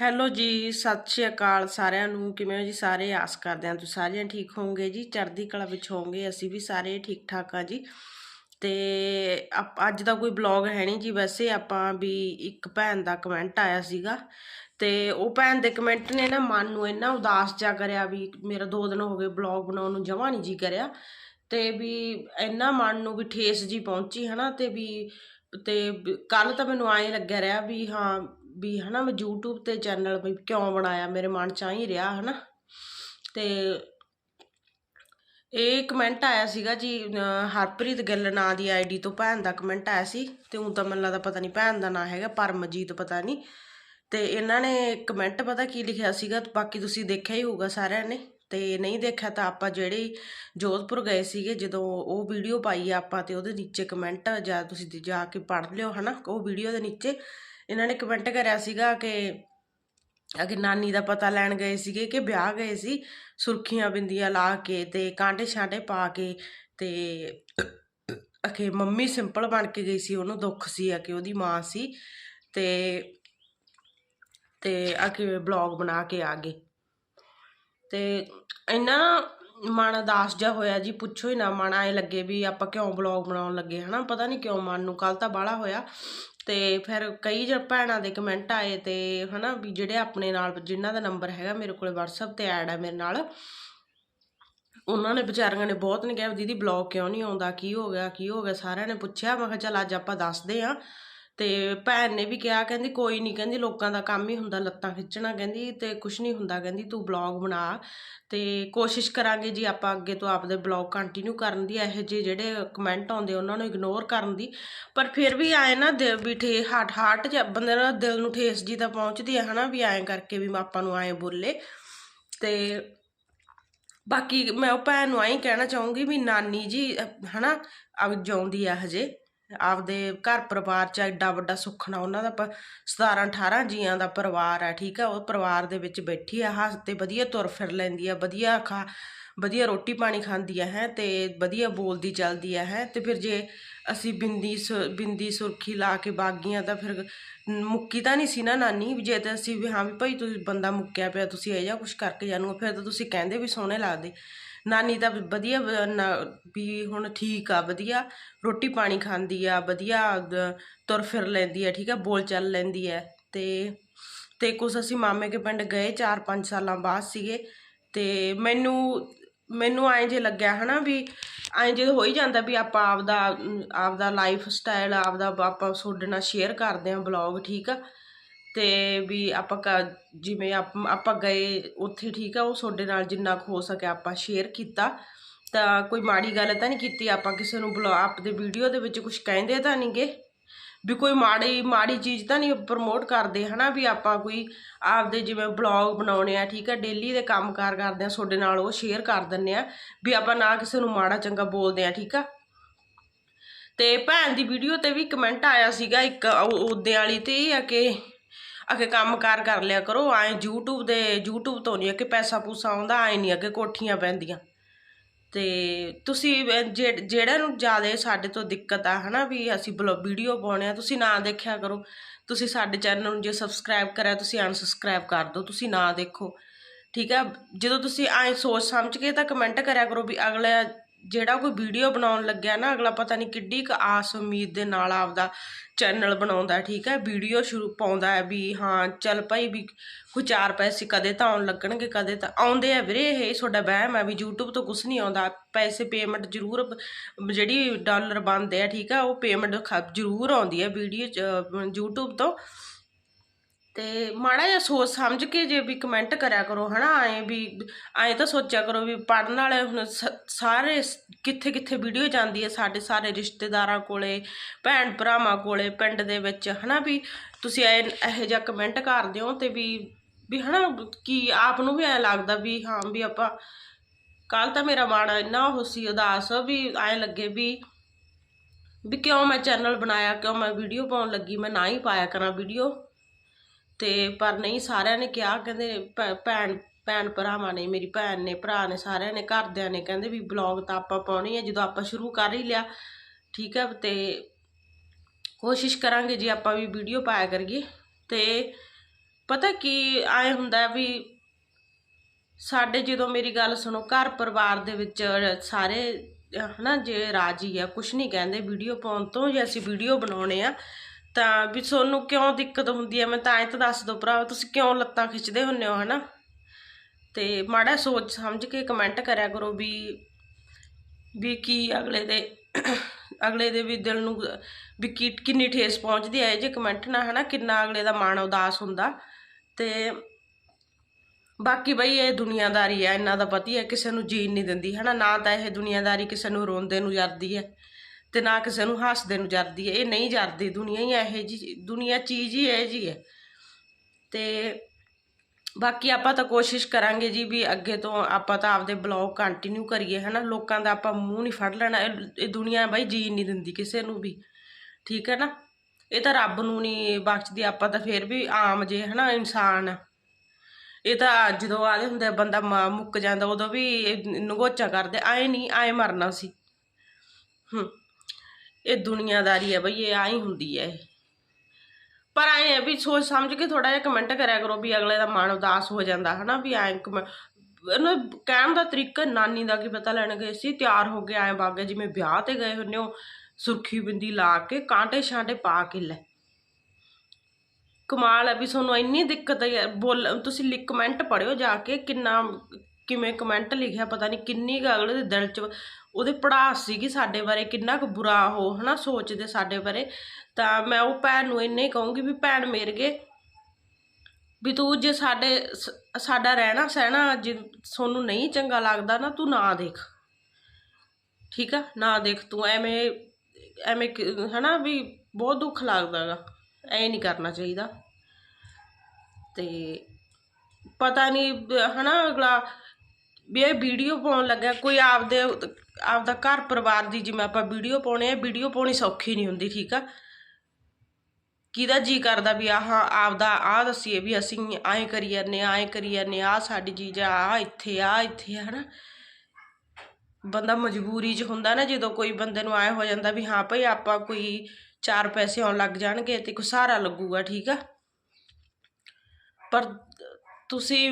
Hello ਜੀ, ਸਤਿ ਸ਼੍ਰੀ ਅਕਾਲ ਸਾਰਿਆਂ ਨੂੰ। ਕਿਵੇਂ ਹੋ ਜੀ ਸਾਰੇ? ਆਸ ਕਰਦੇ ਹਾਂ ਤੁਸੀਂ ਸਾਰਿਆਂ ਠੀਕ ਹੋਵੋਗੇ ਜੀ। ਚੜ੍ਹਦੀ ਕਲਾ ਵਿੱਚ ਹੋਵੋਗੇ, ਅਸੀਂ ਵੀ ਸਾਰੇ ਠੀਕ ਠਾਕ ਆ ਜੀ। ਤੇ ਆਪ- ਅੱਜ ਦਾ ਕੋਈ ਬਲੌਗ ਹੈ ਨਹੀਂ ਜੀ ਵੈਸੇ। ਆਪਾਂ ਵੀ ਇੱਕ ਭੈਣ ਦਾ ਕਮੈਂਟ ਆਇਆ ਸੀਗਾ। ਤੇ ਉਹ ਭੈਣ ਦੇ ਕਮੈਂਟ ਨੇ ਨਾ ਮਨ ਨੂੰ ਇੰਨਾ ਉਦਾਸ ਜਾ ਕਰਿਆ ਵੀ ਮੇਰਾ ਦੋ ਦਿਨ ਹੋ ਗਏ ਬਲੌਗ ਬਣਾਉਣ ਨੂੰ ਜਮਾ ਨਹੀਂ ਜੀ ਕਰਿਆ। ਤੇ ਵੀ ਇੰਨਾ ਮਨ ਨੂੰ ਵੀ ਠੇਸ ਜੀ ਪਹੁੰਚੀ ਹਨਾ। ਤੇ ਵੀ, ਤੇ ਕੱਲ ਤਾਂ ਮੈਨੂੰ ਐਂ ਲੱਗਿਆ ਰਿਹਾ ਵੀ ਹਾਂ ਵੀ ਹਨਾ ਮੈਂ YouTube ਤੇ ਚੈਨਲ ਵੀ ਕਿਉਂ ਬਣਾਇਆ, ਮੇਰੇ ਮਨ ਚ ਆ ਹੀ ਰਿਹਾ ਹਨਾ। ਤੇ ਇਹ ਕਮੈਂਟ ਆਇਆ ਸੀਗਾ ਜੀ ਹਰਪ੍ਰੀਤ ਗਿੱਲ ਨਾਂ ਦੀ ਆਈਡੀ ਤੋਂ ਭੈਣ ਦਾ ਕਮੈਂਟ ਆਇਆ ਸੀ, ਤੇ ਉਹ ਤਾਂ ਮੈਨੂੰ ਲੱਗਦਾ ਪਤਾ ਨਹੀਂ ਭੈਣ ਦਾ ਨਾਂ ਹੈਗਾ, ਪਰਮਜੀਤ ਪਤਾ ਨਹੀਂ ਤੇ ਇਹਨਾਂ ਨੇ ਕਮੈਂਟ ਪਤਾ ਕੀ ਲਿਖਿਆ ਸੀਗਾ, ਬਾਕੀ ਤੁਸੀਂ ਦੇਖਿਆ ਹੀ ਹੋਊਗਾ ਸਾਰਿਆਂ ਨੇ। ਤੇ ਨਹੀਂ ਦੇਖਿਆ ਤਾਂ ਆਪਾਂ ਜਿਹੜੇ ਜੋਧਪੁਰ ਗਏ ਸੀਗੇ, ਜਦੋਂ ਉਹ ਵੀਡੀਓ ਪਾਈ ਆ ਆਪਾਂ ਤੇ ਉਹਦੇ ਨੀਚੇ ਕਮੈਂਟ ਜਾਂ ਤੁਸੀਂ ਜਾ ਕੇ ਪੜ੍ਹ ਲਿਓ ਹਨਾ, ਉਹ ਵੀਡੀਓ ਦੇ ਨੀਚੇ। ਇਹਨਾਂ ਨੇ ਕਮੈਂਟ ਕਰਿਆ ਸੀਗਾ ਕਿ ਅਗੇ ਨਾਨੀ ਦਾ ਪਤਾ ਲੈਣ ਗਏ ਸੀਗੇ ਕਿ ਵਿਆਹ ਗਏ ਸੀ, ਸੁਰਖੀਆਂ ਬਿੰਦੀਆਂ ਲਾ ਕੇ ਤੇ ਕਾਂਟੇ ਛਾਂਟੇ ਪਾ ਕੇ ਤੇ ਅਖੇ ਮੰਮੀ ਸਿੰਪਲ ਬਣ ਕੇ ਗਈ ਸੀ, ਉਹਨੂੰ ਦੁੱਖ ਸੀ ਆ ਕਿ ਉਹਦੀ ਮਾਂ ਸੀ ਤੇ ਤੇ ਅਖੇ ਬਲੌਗ ਬਣਾ ਕੇ ਆ ਗਏ। ਤੇ ਇੰਨਾ ਮਨ ਉਦਾਸ ਜਿਹਾ ਹੋਇਆ ਜੀ, ਪੁੱਛੋ ਹੀ ਨਾ ਮਨ ਆਏ ਲੱਗੇ ਵੀ ਆਪਾਂ ਕਿਉਂ ਬਲੌਗ ਬਣਾਉਣ ਲੱਗੇ, ਹਨਾ? ਪਤਾ ਨਹੀਂ ਕਿਉਂ ਮਨ ਨੂੰ ਕੱਲ ਤਾਂ ਬਾਹਲਾ ਹੋਇਆ। ਤੇ ਫਿਰ ਕਈ ਜ ਭੈਣਾਂ ਦੇ ਕਮੈਂਟ ਆਏ ਤੇ ਹਨਾ ਵੀ ਜਿਹੜੇ ਆਪਣੇ ਨਾਲ, ਜਿਨ੍ਹਾਂ ਦਾ ਨੰਬਰ ਹੈਗਾ ਮੇਰੇ ਕੋਲ WhatsApp ਤੇ ਐਡ ਹੈ ਮੇਰੇ ਨਾਲ, ਉਹਨਾਂ ਨੇ ਵਿਚਾਰੀਆਂ ਨੇ ਬਹੁਤ ਨੇ ਕਿਹਾ ਦੀਦੀ ਬਲੌਗ ਕਿਉਂ ਨਹੀਂ ਆਉਂਦਾ, ਕੀ ਹੋ ਗਿਆ, ਕੀ ਹੋ ਗਿਆ, ਸਾਰਿਆਂ ਨੇ ਪੁੱਛਿਆ, ਮੈਂ ਕਿਹਾ ਚੱਲ ਅੱਜ ਆਪਾਂ ਦੱਸਦੇ ਆਂ ਤੇ ਭੈਣ ਨੇ ਵੀ ਕਿਹਾ, ਕਹਿੰਦੀ ਕੋਈ ਨਹੀਂ ਕਹਿੰਦੀ ਲੋਕਾਂ ਦਾ ਕੰਮ ਹੀ ਹੁੰਦਾ ਲੱਤਾਂ ਖਿੱਚਣਾ, ਕਹਿੰਦੀ ਤੇ ਕੁਝ ਨਹੀਂ ਹੁੰਦਾ, ਕਹਿੰਦੀ ਤੂੰ ਬਲੌਗ ਬਣਾ ਤੇ ਕੋਸ਼ਿਸ਼ ਕਰਾਂਗੇ ਜੀ ਆਪਾਂ ਅੱਗੇ ਤੋਂ ਆਪਦੇ ਬਲੌਗ ਕੰਟੀਨਿਊ ਕਰਨ ਦੀ, ਇਹੋ ਜਿਹੇ ਜਿਹੜੇ ਕਮੈਂਟ ਆਉਂਦੇ ਉਹਨਾਂ ਨੂੰ ਇਗਨੋਰ ਕਰਨ ਦੀ। ਪਰ ਫਿਰ ਵੀ ਆਏ ਨਾ ਦਿਲ ਵੀ ਠੇ ਹਾਰਟ ਹਾਰਟ ਚ ਬੰਦੇ ਦਾ ਦਿਲ ਨੂੰ ਠੇਸ ਜੀ ਤਾਂ ਪਹੁੰਚਦੀ ਹੈ ਹਨਾ, ਵੀ ਐਂ ਕਰਕੇ ਵੀ ਆਪਾਂ ਨੂੰ ਐਂ ਬੋਲੇ। ਤੇ ਬਾਕੀ ਮੈਂ ਉਹ ਭੈਣ ਨੂੰ ਆਈ ਕਹਿਣਾ ਚਾਹੂੰਗੀ ਵੀ ਨਾਨੀ ਜੀ, ਅਹ ਹਨਾ, ਅਬ ਜਿਉਂਦੀ ਆ ਹਜੇ। ਆਪਦੇ ਘਰ ਪਰਿਵਾਰ ਚ ਐਡਾ ਵੱਡਾ ਸੁਖਣਾ ਉਹਨਾਂ ਦਾ ਪ- 17 18 ਜੀਆਂ ਦਾ ਪਰਿਵਾਰ ਆ ਠੀਕ ਆ ਉਹ ਪਰਿਵਾਰ ਦੇ ਵਿੱਚ ਬੈਠੀ ਆ ਹੱਸਦੇ ਵਧੀਆ ਤੁਰ ਫਿਰ ਲੈਂਦੀ ਆ ਵਧੀਆ ਖਾ, ਵਧੀਆ ਰੋਟੀ ਪਾਣੀ ਖਾਂਦੀ ਆ ਹੈ, ਤੇ ਵਧੀਆ ਬੋਲਦੀ ਚੱਲਦੀ ਆ ਹੈ, ਤੇ ਫਿਰ ਜੇ ਅਸੀਂ ਬਿੰਦੀ ਸੁ- ਬਿੰਦੀ ਸੁਰਖੀ ਲਾ ਕੇ ਬਾਗੀਆਂ ਤਾਂ ਫਿਰ ਮੁੱਕੀ ਤਾਂ ਨਹੀਂ ਸੀ ਨਾ ਨਾਨੀ, ਵੀ ਜੇ ਤਾਂ ਅਸੀਂ ਵੀ ਹਾਂ ਵੀ ਭਾਈ ਤੁਸੀਂ ਬੰਦਾ ਮੁੱਕਿਆ ਪਿਆ, ਤੁਸੀਂ ਇਹ ਜਿਹਾ ਕੁਝ ਕਰਕੇ ਜਾਣੂ ਫਿਰ ਤਾਂ ਤੁਸੀਂ ਕਹਿੰਦੇ ਵੀ ਸੋਹਣੇ ਲੱਗਦੇ। ਨਾਨੀ ਤਾਂ ਵਧੀਆ, ਵੀ ਹੁਣ ਠੀਕ ਆ, ਵਧੀਆ। ਰੋਟੀ ਪਾਣੀ ਖਾਂਦੀ ਆ, ਵਧੀਆ ਤੁਰ ਫਿਰ ਲੈਂਦੀ ਆ, ਠੀਕ ਆ, ਬੋਲ ਚੱਲ ਲੈਂਦੀ ਆ। ਤੇ ਤੇ ਕੁਛ ਅਸੀਂ ਮਾਮੇ ਕੇ ਪਿੰਡ ਗਏ 4-5 ਸਾਲਾਂ ਬਾਅਦ ਸੀਗੇ। ਤੇ ਮੈਨੂੰ ਮੈਨੂੰ ਐਂ ਜੇ ਲੱਗਿਆ ਹਨਾ ਵੀ ਐਂ ਜੇ ਹੋ ਹੀ ਜਾਂਦਾ ਵੀ ਆਪਾਂ ਆਪਦਾ ਆਪਦਾ ਲਾਈਫ ਸਟਾਈਲ ਆਪਦਾ ਆਪਾਂ ਤੁਹਾਡੇ ਨਾਲ ਸ਼ੇਅਰ ਕਰਦੇ ਆਂ ਬਲੌਗ ਠੀਕ ਆ। ਅਤੇ ਵੀ ਆਪਾਂ ਕ- ਜਿਵੇਂ ਆਪ- ਆਪਾਂ ਗਏ ਉੱਥੇ ਠੀਕ ਆ, ਉਹ ਤੁਹਾਡੇ ਨਾਲ ਜਿੰਨਾ ਕੁ ਹੋ ਸਕਿਆ ਆਪਾਂ ਸ਼ੇਅਰ ਕੀਤਾ। ਤਾਂ ਕੋਈ ਮਾੜੀ ਗੱਲ ਤਾਂ ਨਹੀਂ ਕੀਤੀ, ਆਪਾਂ ਕਿਸੇ ਨੂੰ ਬਲੌਗ ਆਪਦੇ ਵੀਡੀਓ ਦੇ ਵਿੱਚ ਕੁਝ ਕਹਿੰਦੇ ਤਾਂ ਨਹੀਂਗੇ ਵੀ ਕੋਈ ਮਾੜੀ ਮਾੜੀ ਚੀਜ਼ ਤਾਂ ਨਹੀਂ ਪ੍ਰਮੋਟ ਕਰਦੇ, ਹਨਾ, ਵੀ ਆਪਾਂ ਕੋਈ ਆਪਦੇ ਜਿਵੇਂ ਬਲੌਗ ਬਣਾਉਣੇ ਆ, ਠੀਕ ਆ ਡੇਲੀ ਦੇ ਕੰਮਕਾਰ ਕਰਦੇ ਆ, ਤੁਹਾਡੇ ਨਾਲ ਉਹ ਸ਼ੇਅਰ ਕਰ ਦਿੰਨੇ ਆ, ਵੀ ਆਪਾਂ ਨਾ ਕਿਸੇ ਨੂੰ ਮਾੜਾ ਚੰਗਾ ਬੋਲਦੇ ਆ, ਠੀਕ ਆ। ਤੇ ਭੈਣ ਦੀ ਵੀਡੀਓ ਤੇ ਵੀ ਕਮੈਂਟ ਆਇਆ ਸੀਗਾ, ਇੱਕ ਉਹਦੇ ਵਾਲੀ ਤੇ ਇਹ ਆ ਕਿ ਅਗੇ ਕੰਮਕਾਰ ਕਰ ਲਿਆ ਕਰੋ ਐ YouTube ਦੇ YouTube ਤੋਂ ਨਹੀਂ ਆ ਕਿ ਪੈਸਾ ਪੂਸਾ ਆਉਂਦਾ ਐ ਨਹੀਂ ਅੱਗੇ ਕੋਠੀਆਂ ਪੈਂਦੀਆਂ। ਤੇ ਤੁਸੀਂ ਅਹ, ਜਿਹ- ਜਿਹੜਾ ਨੂੰ ਜ਼ਿਆਦਾ ਸਾਡੇ ਤੋਂ ਦਿੱਕਤ ਆ ਹਨਾ ਵੀ ਅਸੀਂ ਬਲੋ ਵੀਡੀਓ ਪਾਉਣੇ ਆ ਤੁਸੀਂ ਨਾ ਦੇਖਿਆ ਕਰੋ। ਤੁਸੀਂ ਸਾਡੇ ਚੈਨਲ ਨੂੰ ਜੇ ਸਬਸਕ੍ਰਾਈਬ ਕਰਿਆ ਤੁਸੀਂ ਅਨਸਬਸਕ੍ਰਾਈਬ ਕਰ ਦਿਓ ਤੁਸੀਂ ਨਾ ਦੇਖੋ। ਠੀਕ ਆ? ਜਦੋਂ ਤੁਸੀਂ ਐ ਸੋਚ ਸਮਝ ਕੇ ਤਾਂ ਕਮੈਂਟ ਕਰਿਆ ਕਰੋ ਵੀ ਅਗਲਾ ਜਿਹੜਾ ਕੋਈ ਵੀਡੀਓ ਬਣਾਉਣ ਲੱਗਿਆ ਨਾ, ਅਗਲਾ ਪਤਾ ਨਹੀਂ ਕਿੱਡੀ ਕੁ ਆਸ ਉਮੀਦ ਦੇ ਨਾਲ ਆਪਦਾ ਚੈਨਲ ਬਣਾਉਂਦਾ, ਠੀਕ ਹੈ? ਵੀਡੀਓ ਸ਼ੁਰੂ ਪਾਉਂਦਾ ਹੈ ਵੀ ਹਾਂ, ਚੱਲ ਭਾਈ ਵੀ ਕੋਈ ਚਾਰ ਪੈਸੇ ਕਦੇ ਤਾਂ ਆਉਣ ਲੱਗਣਗੇ, ਕਦੇ ਤਾਂ ਆਉਂਦੇ ਆ ਵੀਰੇ ਇਹ ਤੁਹਾਡਾ ਵਹਿਮ ਹੈ ਵੀ YouTube ਤੋਂ ਕੁਝ ਨਹੀਂ ਆਉਂਦਾ। ਪੈਸੇ ਪੇਮੈਂਟ ਜ਼ਰੂਰ ਜਿਹੜੀ ਡਾਲਰ ਬਣਦੇ ਆ, ਠੀਕ ਹੈ, ਉਹ ਪੇਮੈਂਟ ਜ਼ਰੂਰ ਆਉਂਦੀ ਹੈ ਵੀਡੀਓ YouTube ਤੋਂ। ਤੇ ਮਾੜਾ ਜਿਹਾ ਸੋਚ ਸਮਝ ਕੇ ਜੇ ਵੀ ਕਮੈਂਟ ਕਰਿਆ ਕਰੋ, ਹਨਾ? ਐ ਵੀ, ਐ ਤਾਂ ਸੋਚਿਆ ਕਰੋ ਵੀ ਪੜਨ ਵਾਲੇ ਹੁਣ ਸ- ਸਾਰੇ ਕਿੱਥੇ ਕਿੱਥੇ ਵੀਡੀਓ ਜਾਂਦੀ ਹੈ ਸਾਡੇ ਸਾਰੇ ਰਿਸ਼ਤੇਦਾਰਾਂ ਕੋਲੇ, ਭੈਣ ਭਰਾਵਾਂ ਕੋਲੇ, ਪਿੰਡ ਦੇ ਵਿੱਚ, ਹਨਾ? ਵੀ ਤੁਸੀਂ ਐ, ਇਹੋ ਜਿਹਾ ਕਮੈਂਟ ਕਰਦੇ ਹੋ ਤੇ ਵੀ ਵੀ ਹਨਾ? ਕਿ ਆਪ ਨੂੰ ਵੀ ਐ ਲੱਗਦਾ ਵੀ ਹਾਂ, ਵੀ ਆਪਾਂ ਕੱਲ ਤਾਂ ਮੇਰਾ ਮਨ ਇੰਨਾ ਉਹ ਸੀ, ਉਦਾਸ, ਵੀ ਐ ਲੱਗੇ ਵੀ ਵੀ ਕਿਉਂ ਮੈਂ ਚੈਨਲ ਬਣਾਇਆ, ਕਿਉਂ ਮੈਂ ਵੀਡੀਓ ਪਾਉਣ ਲੱਗੀ, ਮੈਂ ਨਾ ਹੀ ਪਾਇਆ ਕਰਾਂ ਵੀਡੀਓ ਤੇ ਪਰ ਨਹੀਂ, ਸਾਰਿਆਂ ਨੇ ਕਿਹਾ, ਕਹਿੰਦੇ ਭੈ- ਭੈਣ ਭੈਣ ਭਰਾਵਾਂ ਨੇ, ਮੇਰੀ ਭੈਣ ਨੇ, ਭਰਾ ਨੇ, ਸਾਰਿਆਂ ਨੇ, ਘਰਦਿਆਂ ਨੇ, ਕਹਿੰਦੇ ਵੀ ਬਲੌਗ ਤਾਂ ਆਪਾਂ ਪਾਉਣੀ ਹੈ, ਜਦੋਂ ਆਪਾਂ ਸ਼ੁਰੂ ਕਰ ਹੀ ਲਿਆ, ਠੀਕ ਹੈ, ਤੇ ਕੋਸ਼ਿਸ਼ ਕਰਾਂਗੇ ਜੀ ਆਪਾਂ ਵੀ ਵੀਡੀਓ ਪਾਇਆ ਕਰੀਏ, ਤੇ ਪਤਾ ਕੀ ਆਏ ਹੁੰਦਾ ਵੀ ਸਾਡੇ ਜਦੋਂ ਮੇਰੀ ਗੱਲ ਸੁਣੋ, ਘਰ ਪਰਿਵਾਰ ਦੇ ਵਿੱਚ ਸਾਰੇ, ਹਨਾ, ਜੇ ਰਾਜੀ ਆ, ਕੁਛ ਨਹੀਂ ਕਹਿੰਦੇ, ਵੀਡੀਓ ਪਾਉਣ ਤੋਂ ਜੇ ਅਸੀਂ ਵੀਡੀਓ ਬਣਾਉਣੇ ਆ ਤਾਂ ਵੀ ਤੁਹਾਨੂੰ ਕਿਉਂ ਦਿੱਕਤ ਹੁੰਦੀ ਹੈ? ਮੈਂ ਤਾਂ ਐਂ ਤਾਂ ਦੱਸ ਦਿਓ ਭਰਾ, ਤੁਸੀਂ ਕਿਉਂ ਲੱਤਾਂ ਖਿੱਚਦੇ ਹੁੰਨੇ ਹੋ, ਹਨਾ? ਤੇ ਮਾੜਾ ਸੋਚ ਸਮਝ ਕੇ ਕਮੈਂਟ ਕਰਿਆ ਕਰੋ ਵੀ ਵੀ ਕੀ ਅਗਲੇ ਦੇ ਅਗਲੇ ਦੇ ਵੀ ਦਿਲ ਨੂੰ, ਵੀ ਕੀ, ਕਿੰਨੀ ਠੇਸ ਪਹੁੰਚਦੀ ਹੈ ਇਹ ਜੇ ਕਮੈਂਟ ਨਾਲ ਹਨਾ? ਕਿੰਨਾ ਅਗਲੇ ਦਾ ਮਨ ਉਦਾਸ ਹੁੰਦਾ। ਤੇ ਬਾਕੀ ਬਈ ਇਹ ਦੁਨੀਆਦਾਰੀ ਆ ਇਹਨਾਂ ਦਾ ਪਤੀ ਹੈ ਕਿਸੇ ਨੂੰ ਜੀਣ ਨਹੀਂ ਦਿੰਦੀ, ਹਨਾ? ਨਾ ਤਾਂ ਇਹ ਦੁਨੀਆਦਾਰੀ ਕਿਸੇ ਨੂੰ ਰੋਂਦੇ ਨੂੰ ਜਰਦੀ ਹੈ। ਤੇ ਨਾ ਕਿਸੇ ਨੂੰ ਹੱਸਦੇ ਨੂੰ ਜਰਦੀ ਹੈ। ਇਹ ਨਹੀਂ ਜਰਦੀ, ਦੁਨੀਆ ਹੀ ਇਹੋ ਜੀ ਦੁਨੀਆ ਚੀਜ਼ ਹੀ ਇਹੋ ਜੀ ਹੈ। ਤੇ ਬਾਕੀ ਆਪਾਂ ਤਾਂ ਕੋਸ਼ਿਸ਼ ਕਰਾਂਗੇ ਜੀ ਵੀ ਅੱਗੇ ਤੋਂ ਆਪਾਂ ਤਾਂ ਆਪਦੇ ਬਲੌਗ ਕੰਟੀਨਿਊ ਕਰੀਏ, ਹਨਾ। ਲੋਕਾਂ ਦਾ ਆਪਾਂ ਮੂੰਹ ਨਹੀਂ ਫੜ ਲੈਣਾ। ਇਹ ਦੁਨੀਆ ਬਾਈ ਜੀਣ ਨਹੀਂ ਦਿੰਦੀ ਕਿਸੇ ਨੂੰ ਵੀ। ਠੀਕ ਹੈ ਨਾ? ਇਹ ਤਾਂ ਰੱਬ ਨੂੰ ਨਹੀਂ ਬਖਸ਼ਦੀ। ਆਪਾਂ ਤਾਂ ਫੇਰ ਵੀ ਆਮ ਜੇ, ਹਨਾ, ਇਨਸਾਨ। ਇਹ ਤਾਂ ਜਦੋਂ ਆਦੇ ਹੁੰਦੇ ਬੰਦਾ ਮ- ਮੁੱਕ ਜਾਂਦਾ, ਉਦੋਂ ਵੀ ਨਗੋਚਾ ਕਰਦੇ। ਆਏ ਨਹੀਂ, ਆਏ ਮਰਨਾ ਸੀ। ਹੂੰ। ਇਹ ਦੁਨੀਆਦਾਰੀ ਹੈ ਬਈ, ਇਹ ਆਈ ਹੁੰਦੀ ਹੈ। ਪਰ ਆਏ ਹੈ ਵੀ ਸੋਚ ਸਮਝ ਕੇ ਥੋੜਾ ਜਿਹਾ ਕਮੈਂਟ ਕਰਿਆ ਕਰੋ ਵੀ ਅਗਲੇ ਦਾ ਮਨ ਉਦਾਸ ਹੋ ਜਾਂਦਾ, ਹਨਾ ਵੀ ਐਂ ਕਮ- ਕਹਿਣ ਦਾ ਤਰੀਕਾ ਨਾਨੀ ਦਾ ਕੀ ਪਤਾ ਲੈਣ ਗਏ ਸੀ ਤਿਆਰ ਹੋ ਕੇ ਆਏ ਬਾਗੇ, ਜਿਵੇਂ ਵਿਆਹ ਤੇ ਗਏ ਹੁੰਨੇ ਹੋ, ਸੁਰਖੀ ਬਿੰਦੀ ਲਾ ਕੇ ਕਾਂਟੇ ਛਾਂਟੇ ਪਾ ਕੇ ਲੈ। ਕਮਾਲ ਹੈ ਵੀ ਤੁਹਾਨੂੰ ਇੰਨੀ ਦਿੱਕਤ ਹੈ, ਬੋਲ, ਤੁਸੀਂ ਲਿਖ ਕਮੈਂਟ ਪੜਿਓ ਜਾ ਕੇ ਕਿੰਨਾ, ਕਿਵੇਂ ਕਮੈਂਟ ਲਿਖਿਆ, ਪਤਾ ਨਹੀਂ ਕਿੰਨੀ ਕੁ ਅਗਲੇ ਦੇ ਦਿਲ 'ਚ ਉਹਦੇ ਪੜਾਸ ਸੀਗੀ ਸਾਡੇ ਬਾਰੇ, ਕਿੰਨਾ ਕੁ ਬੁਰਾ ਉਹ ਹਨਾ ਸੋਚਦੇ ਸਾਡੇ ਬਾਰੇ। ਤਾਂ ਮੈਂ ਉਹ ਭੈਣ ਨੂੰ ਇੰਨੇ ਕਹੂੰਗੀ ਵੀ ਭੈਣ ਮੇਰ ਗਏ। ਵੀ ਤੂੰ ਜੇ ਸਾਡੇ ਸ- ਸਾਡਾ ਰਹਿਣਾ ਸਹਿਣਾ ਜੇ ਤੁਹਾਨੂੰ ਨਹੀਂ ਚੰਗਾ ਲੱਗਦਾ ਨਾ ਤੂੰ ਨਾ ਦੇਖ। ਠੀਕ ਆ? ਨਾ ਦੇਖ ਤੂੰ, ਐਵੇਂ ਐਵੇਂ ਕਿ- ਹਨਾ ਵੀ ਬਹੁਤ ਦੁੱਖ ਲੱਗਦਾਗਾ ਐ ਨਹੀਂ ਕਰਨਾ ਚਾਹੀਦਾ। ਤੇ ਪਤਾ ਨਹੀਂ, ਹਨਾ ਅਗਲਾ ਵੀ ਇਹ ਵੀਡੀਓ ਪਾਉਣ ਲੱਗਾ ਕੋਈ ਆਪਦੇ, ਆਪਦਾ ਘਰ ਪਰਿਵਾਰ ਦੀ, ਜਿਵੇਂ ਆਪਾਂ ਵੀਡੀਓ ਪਾਉਣੇ ਆ ਵੀਡੀਓ ਪਾਉਣੀ ਸੌਖੀ ਨਹੀਂ ਹੁੰਦੀ, ਠੀਕ ਆ? ਕਿਹਦਾ ਜੀ ਕਰਦਾ ਵੀ ਆਹ, ਆਪਦਾ ਆਹ ਦੱਸੀਏ ਵੀ ਅਸੀਂ ਐਂ ਕਰੀ ਜਾਂਦੇ ਆ ਐਂ ਕਰੀ ਜਾਂਦੇ ਆ ਆਹ ਸਾਡੀ ਚੀਜ਼ ਆ, ਆਹ ਇੱਥੇ ਆ ਇੱਥੇ ਆ ਹਨਾ? ਬੰਦਾ ਮਜਬੂਰੀ 'ਚ ਹੁੰਦਾ ਨਾ, ਜਦੋਂ ਕੋਈ ਬੰਦੇ ਨੂੰ ਆਏ ਹੋ ਜਾਂਦਾ ਵੀ ਹਾਂ ਭਾਈ ਆਪਾਂ ਕੋਈ ਚਾਰ ਪੈਸੇ ਆਉਣ ਲੱਗ ਜਾਣਗੇ ਤੇ ਕੋਈ ਸਹਾਰਾ ਲੱਗੂਗਾ, ਠੀਕ ਆ? ਪਰ ਤੁਸੀਂ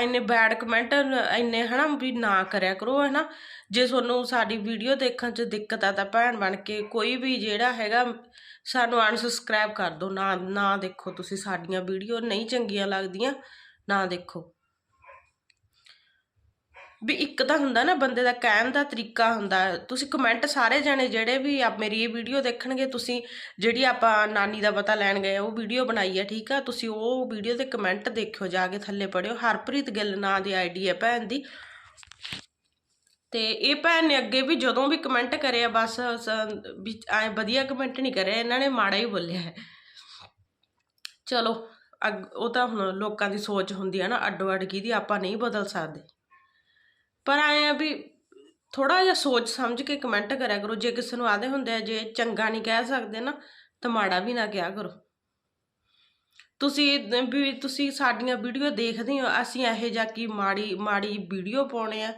ਇੰਨੇ ਬੈਡ ਕਮੈਂਟ ਇੰਨੇ, ਹਨਾ, ਵੀ ਨਾ ਕਰਿਆ ਕਰੋ, ਹਨਾ। ਜੇ ਤੁਹਾਨੂੰ ਸਾਡੀ ਵੀਡੀਓ ਦੇਖਣ 'ਚ ਦਿੱਕਤ ਆ, ਤਾਂ ਭੈਣ ਬਣ ਕੇ ਕੋਈ ਵੀ ਜਿਹੜਾ ਹੈਗਾ, ਸਾਨੂੰ ਅਨਸਬਸਕ੍ਰਾਈਬ ਕਰ ਦਿਓ। ਨਾ ਨਾ ਦੇਖੋ ਤੁਸੀਂ ਸਾਡੀਆਂ ਵੀਡੀਓ ਨਹੀਂ ਚੰਗੀਆਂ ਲੱਗਦੀਆਂ, ਨਾ ਦੇਖੋ। ਵੀ ਇੱਕ ਤਾਂ ਹੁੰਦਾ ਨਾ ਬੰਦੇ ਦਾ ਕਹਿਣ ਦਾ ਤਰੀਕਾ ਹੁੰਦਾ। ਤੁਸੀਂ ਕਮੈਂਟ ਸਾਰੇ ਜਾਣੇ ਜਿਹੜੇ ਵੀ ਆ ਮੇਰੀ ਇਹ ਵੀਡੀਓ ਦੇਖਣਗੇ, ਤੁਸੀਂ ਜਿਹੜੀ ਆਪਾਂ ਨਾਨੀ ਦਾ ਪਤਾ ਲੈਣ ਗਏ, ਉਹ ਵੀਡੀਓ ਬਣਾਈ ਹੈ ਠੀਕ ਆ? ਤੁਸੀਂ ਉਹ ਵੀਡੀਓ ਦੇ ਕਮੈਂਟ ਦੇਖਿਓ, ਜਾ ਕੇ ਥੱਲੇ ਪੜਿਓ ਹਰਪ੍ਰੀਤ ਗਿੱਲ ਨਾਂ ਦੀ ਆਈਡੀ ਹੈ ਭੈਣ ਦੀ। ਤੇ ਇਹ ਭੈਣ ਨੇ ਅੱਗੇ ਵੀ ਜਦੋਂ ਵੀ ਕਮੈਂਟ ਕਰਿਆ, ਬਸ ਵੀ ਐ ਵਧੀਆ ਕਮੈਂਟ ਨਹੀਂ ਕਰਿਆ, ਇਹਨਾਂ ਨੇ ਮਾੜਾ ਹੀ ਬੋਲਿਆ ਹੈ। ਚਲੋ, ਅੱਗ- ਉਹ ਤਾਂ ਹੁਣ ਲੋਕਾਂ ਦੀ ਸੋਚ ਹੁੰਦੀ ਹੈ ਨਾ ਅੱਡੋ ਅੱਡ ਕੀ ਦੀ ਆਪਾਂ ਨਹੀਂ ਬਦਲ ਸਕਦੇ। ਪਰ ਆਏ ਆ ਵੀ ਥੋੜਾ ਜਿਹਾ ਸੋਚ ਸਮਝ ਕੇ ਕਮੈਂਟ ਕਰਿਆ ਕਰੋ। ਜੇ ਕਿਸੇ ਨੂੰ ਆਦੇ ਹੁੰਦੇ ਆ, ਜੇ ਚੰਗਾ ਨਹੀਂ ਕਹਿ ਸਕਦੇ ਨਾ, ਤਾਂ ਮਾੜਾ ਵੀ ਨਾ ਕਿਹਾ ਕਰੋ। ਤੁਸੀਂ ਵੀ ਤੁਸੀਂ ਸਾਡੀਆਂ ਵੀਡੀਓ ਦੇਖਦੇ ਹੋ, ਅਸੀਂ ਇਹੋ ਜਿਹਾ ਕੀ ਮਾੜੀ ਮਾੜੀ ਵੀਡੀਓ ਪਾਉਣੇ ਆ,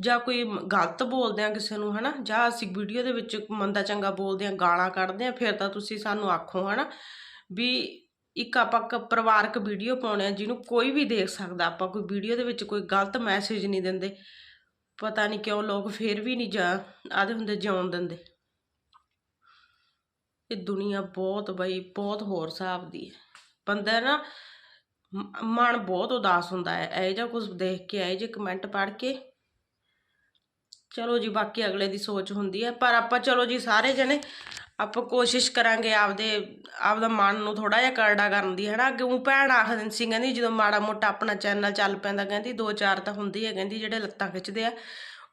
ਜਾਂ ਕੋਈ ਗਲਤ ਬੋਲਦੇ ਆ ਕਿਸੇ ਨੂੰ, ਹਨਾ? ਜਾਂ ਅਸੀਂ ਵੀਡੀਓ ਦੇ ਵਿੱਚ ਮੰਦਾ ਚੰਗਾ ਬੋਲਦੇ ਆ, ਗਾਲਾਂ ਕੱਢਦੇ ਆ, ਫਿਰ ਤਾਂ ਤੁਸੀਂ ਸਾਨੂੰ ਆਖੋ, ਹਨਾ? ਵੀ ਇੱਕ ਆਪਾਂ ਕ ਪਰਿਵਾਰਕ ਵੀਡੀਓ ਪਾਉਣੇ ਆ, ਜਿਹਨੂੰ ਕੋਈ ਵੀ ਦੇਖ ਸਕਦਾ। ਆਪਾਂ ਕੋਈ ਵੀਡੀਓ ਦੇ ਵਿੱਚ ਕੋਈ ਗਲਤ ਮੈਸੇਜ ਨਹੀਂ ਦਿੰਦੇ। ਪਤਾ ਨਹੀਂ ਕਿਉਂ ਲੋਕ ਫੇਰ ਵੀ ਨਹੀਂ ਜਾ, ਆਦੇ ਹੁੰਦੇ ਜਿਉਣ ਦਿੰਦੇ। ਇਹ ਦੁਨੀਆ ਬਹੁਤ ਬਈ, ਬਹੁਤ ਹੋਰ ਹਿਸਾਬ ਦੀ ਹੈ। ਬੰਦਾ ਨਾ ਮਨ ਬਹੁਤ ਉਦਾਸ ਹੁੰਦਾ ਹੈ। ਇਹ ਜਿਹਾ ਕੁਝ ਦੇਖ ਕੇ, ਇਹ ਜੇ ਕਮੈਂਟ ਪੜ੍ਹ ਕੇ ਚਲੋ ਜੀ, ਬਾਕੀ ਅਗਲੇ ਦੀ ਸੋਚ ਹੁੰਦੀ ਹੈ। ਪਰ ਆਪਾਂ ਚਲੋ ਜੀ, ਸਾਰੇ ਜਣੇ ਆਪਾਂ ਕੋਸ਼ਿਸ਼ ਕਰਾਂਗੇ ਆਪਦੇ, ਆਪਦਾ ਮਨ ਨੂੰ ਥੋੜਾ ਜਿਹਾ ਕਰੜਾ ਕਰਨ ਦੀ, ਹੈਨਾ? ਅੱਗੇ ਉਹ ਭੈਣ ਆਖ ਦਿੰਦੀ ਸੀ, ਕਹਿੰਦੀ ਜਦੋਂ ਮਾੜਾ ਮੋਟਾ ਆਪਣਾ ਚੈਨਲ ਚੱਲ ਪੈਂਦਾ, ਕਹਿੰਦੀ ਦੋ ਚਾਰ ਤਾਂ ਹੁੰਦੀ ਹੈ ਕਹਿੰਦੀ ਜਿਹੜੇ ਲੱਤਾਂ ਖਿੱਚਦੇ ਆ,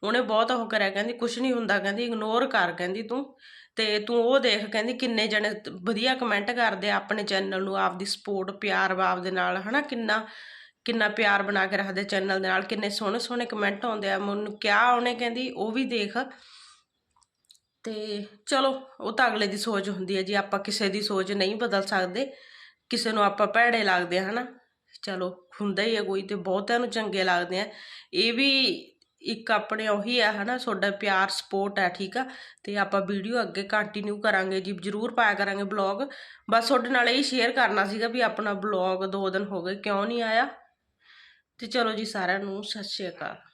ਉਹਨੇ ਬਹੁਤ ਉਹ ਕਰਿਆ, ਕਹਿੰਦੀ ਕੁਝ ਨਹੀਂ ਹੁੰਦਾ, ਕਹਿੰਦੀ ਇਗਨੋਰ ਕਰ, ਕਹਿੰਦੀ ਤੂੰ, ਤੇ ਤੂੰ ਉਹ ਦੇਖ, ਕਹਿੰਦੀ ਕਿੰਨੇ ਜਣੇ ਵਧੀਆ ਕਮੈਂਟ ਕਰਦੇ ਆ ਆਪਣੇ ਚੈਨਲ ਨੂੰ, ਆਪਦੀ ਸਪੋਰਟ ਪਿਆਰ ਬਾਪ ਦੇ ਨਾਲ, ਹਨਾ? ਕਿੰਨਾ ਕਿੰਨਾ ਪਿਆਰ ਬਣਾ ਕੇ ਰੱਖਦੇ ਚੈਨਲ ਦੇ ਨਾਲ, ਕਿੰਨੇ ਸੋਹਣੇ ਸੋਹਣੇ ਕਮੈਂਟ ਆਉਂਦੇ ਆ, ਮੈਨੂੰ ਕਿਹਾ ਉਹਨੇ, ਕਹਿੰਦੀ ਉਹ ਵੀ ਦੇਖ ਤੇ ਚਲੋ, ਉਹ ਤਾਂ ਅਗਲੇ ਦੀ ਸੋਚ ਹੁੰਦੀ ਹੈ ਜੀ, ਆਪਾਂ ਕਿਸੇ ਦੀ ਸੋਚ ਨਹੀਂ ਬਦਲ ਸਕਦੇ, ਕਿਸੇ ਨੂੰ ਆਪਾਂ ਭੈੜੇ ਲੱਗਦੇ ਆ ਹਨਾ? ਚਲੋ, ਹੁੰਦਾ ਹੀ ਹੈ ਕੋਈ ਤੇ ਬਹੁਤਿਆਂ ਨੂੰ ਚੰਗੇ ਲੱਗਦੇ ਆ। ਇਹ ਵੀ ਇੱਕ ਆਪਣੇ ਉਹੀ ਆ ਹਨਾ? ਤੁਹਾਡਾ ਪਿਆਰ ਸਪੋਰਟ ਹੈ, ਠੀਕ ਆ? ਤੇ ਆਪਾਂ ਵੀਡੀਓ ਅੱਗੇ ਕੰਟੀਨਿਊ ਕਰਾਂਗੇ ਜੀ, ਜ਼ਰੂਰ ਪਾਇਆ ਕਰਾਂਗੇ ਬਲੌਗ ਬਸ ਤੁਹਾਡੇ ਨਾਲ ਇਹ ਸ਼ੇਅਰ ਕਰਨਾ ਸੀਗਾ ਵੀ ਆਪਣਾ ਬਲੌਗ ਦੋ ਦਿਨ ਹੋ ਗਏ, ਕਿਉਂ ਨਹੀਂ ਆਇਆ? ਤੇ ਚਲੋ ਜੀ, ਸਾਰਿਆਂ ਨੂੰ ਸਤਿ ਸ਼੍ਰੀ ਅਕਾਲ।